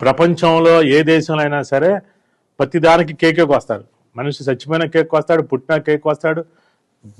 ప్రపంచంలో ఏ దేశంలో అయినా సరే ప్రతి దానికి కేకే వస్తారు మనిషి చచ్చిపోయిన కేక్ వస్తాడు పుట్టిన కేక్ వస్తాడు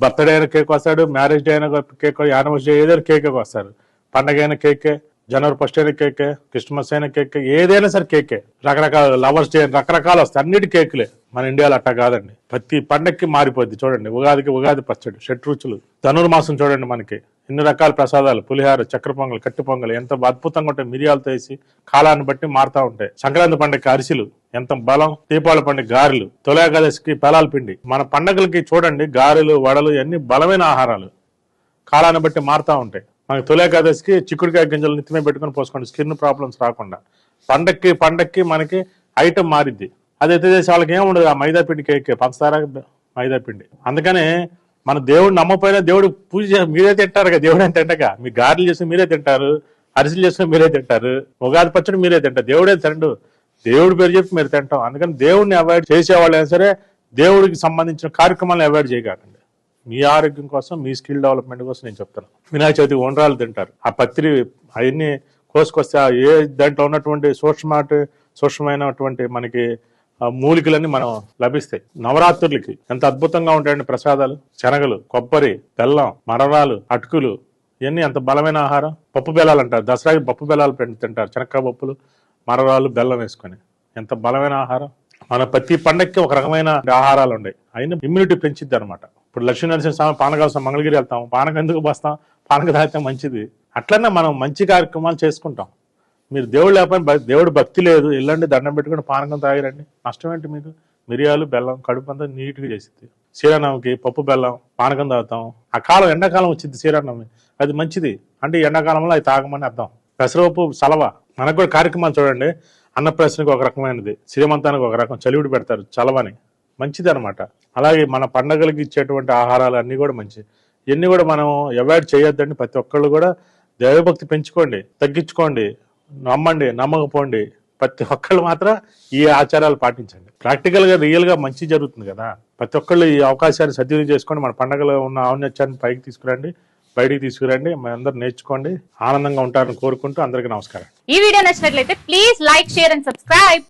బర్త్డే అయిన కేక్ వస్తాడు మ్యారేజ్ డే అయిన కేక్ యానివర్సరీ ఏదైనా కేకే వస్తారు పండగ అయిన కేకే జనవరి ఫస్ట్ అయిన కేకే క్రిస్మస్ అయిన కేకే ఏదైనా సరే కేకే రకరకాల లవర్స్ డే రకరకాలు వస్తాయి. అన్నిటి కేకులే మన ఇండియాలో అట్టా కాదండి. ప్రతి పండక్కి మారిపోద్ది. చూడండి ఉగాదికి ఉగాది పచ్చడి షట్ రుచులు ధనుర్మాసం చూడండి మనకి. ఎన్ని రకాల ప్రసాదాలు పులిహార చక్ర పొంగలు కట్టి పొంగలు ఎంత అద్భుతంగా ఉంటాయి మిరియాలతో వేసి కాలాన్ని బట్టి మారుతా ఉంటాయి. సంక్రాంతి పండుగ అరిసెలు ఎంత బలం దీపావళి పండుగ గారెలు తొలి ఏకాదశికి పెలాల పిండి. మన పండగలకి చూడండి గారెలు వడలు ఇవన్నీ బలమైన ఆహారాలు. కాలాన్ని బట్టి మారుతా ఉంటాయి. మనకి తొలి చిక్కుడుకాయ గింజలు నిత్యమే పెట్టుకొని పోసుకోండి స్కిన్ ప్రాబ్లమ్స్ రాకుండా. పండక్కి పండక్కి మనకి ఐటమ్ మారిద్ది. అది ఎత్తే చేసే వాళ్ళకి ఉండదు ఆ మైదా పిండి కేక్ పంచదార మైదా పిండి. అందుకనే మన దేవుడు నమ్మపోయినా దేవుడు పూజ చేసి మీరే తింటారు కదా దేవుడు అని తింటగా మీ గారెలు చేసి మీరే తింటారు అరిసెలు చేసిన మీరే తింటారు ఉగాది పచ్చడి మీరే తింటారు దేవుడే తిండు. దేవుడి పేరు చెప్పి మీరు తింటాం. అందుకని దేవుడిని అవాయిడ్ చేసేవాళ్ళు అయినా సరే దేవుడికి సంబంధించిన కార్యక్రమాలను అవాయిడ్ చేయకండి. మీ ఆరోగ్యం కోసం మీ స్కిల్ డెవలప్మెంట్ కోసం నేను చెప్తాను వినాయక చవితి వండరాలు తింటారు. ఆ పత్రి అవన్నీ కోసుకొస్తే ఏ దాంట్లో ఉన్నటువంటి సూక్ష్మ సూక్ష్మమైనటువంటి మనకి మూలికలన్నీ మనం లభిస్తాయి. నవరాత్రులకి ఎంత అద్భుతంగా ఉంటాయండి ప్రసాదాలు. శనగలు కొబ్బరి బెల్లం మరరాలు అటుకులు ఇవన్నీ ఎంత బలమైన ఆహారం. పప్పు బెల్లాలు అంటారు. దసరాకి పప్పు బెల్లాలు తింటారు. శనక్కాయ పప్పులు మరరాలు బెల్లం వేసుకొని. ఎంత బలమైన ఆహారం. మన ప్రతి పండక్కి ఒక రకమైన ఆహారాలు ఉన్నాయి అయినా ఇమ్యూనిటీ పెంచిద్ది అనమాట ఇప్పుడు లక్ష్మీ నరసింహ స్వామి మంగళగిరి వెళ్తాం. పానకం ఎందుకు బస్తాం పానక తాగితే మంచిది. అట్లనే మనం మంచి కార్యక్రమాలు చేసుకుంటాం. మీరు దేవుడు లేకపోయినా దేవుడు భక్తి లేదు. వెళ్ళండి దండం పెట్టుకుని పానకం తాగిరండి. నష్టం ఏంటి మీకు? మిరియాలు బెల్లం కడుపు అంతా నీట్గా చేసింది శ్రీరామకి పప్పు బెల్లం పానకం తాగుతాం. ఆ కాలం ఎండాకాలం వచ్చింది శ్రీరామనవమి. అది మంచిది. అంటే ఎండాకాలంలో అది తాగమని అర్థం. పెసరపప్పు సలవ. మనకు కూడా కార్యక్రమాలు చూడండి. అన్నప్రాసనకి ఒక రకమైనది. శ్రీమంతానికి ఒక రకం. చలివిడి పెడతారు చలవని. మంచిది అనమాట అలాగే మన పండగలకి ఇచ్చేటువంటి ఆహారాలు అన్నీ కూడా మంచి ఇవన్నీ కూడా మనం అవాయిడ్ చేయొద్దండి. ప్రతి ఒక్కళ్ళు కూడా దైవభక్తి పెంచుకోండి. తగ్గించుకోండి. నమ్మండి నమ్మకపోండి. ప్రతి ఒక్కళ్ళు మాత్రం ఈ ఆచారాలు పాటించండి. ప్రాక్టికల్గా రియల్గా రియల్గా మంచి జరుగుతుంది కదా. ప్రతి ఒక్కళ్ళు ఈ అవకాశాన్ని సద్వినియోగం చేసుకొని మన పండగలో ఉన్న ఔన్నత్యాన్ని పైకి తీసుకురండి బయటికి తీసుకురండి మన అందరూ నేర్చుకోండి ఆనందంగా ఉంటారని కోరుకుంటూ అందరికీ నమస్కారం. ఈ వీడియో నచ్చినట్లయితే please like share and subscribe.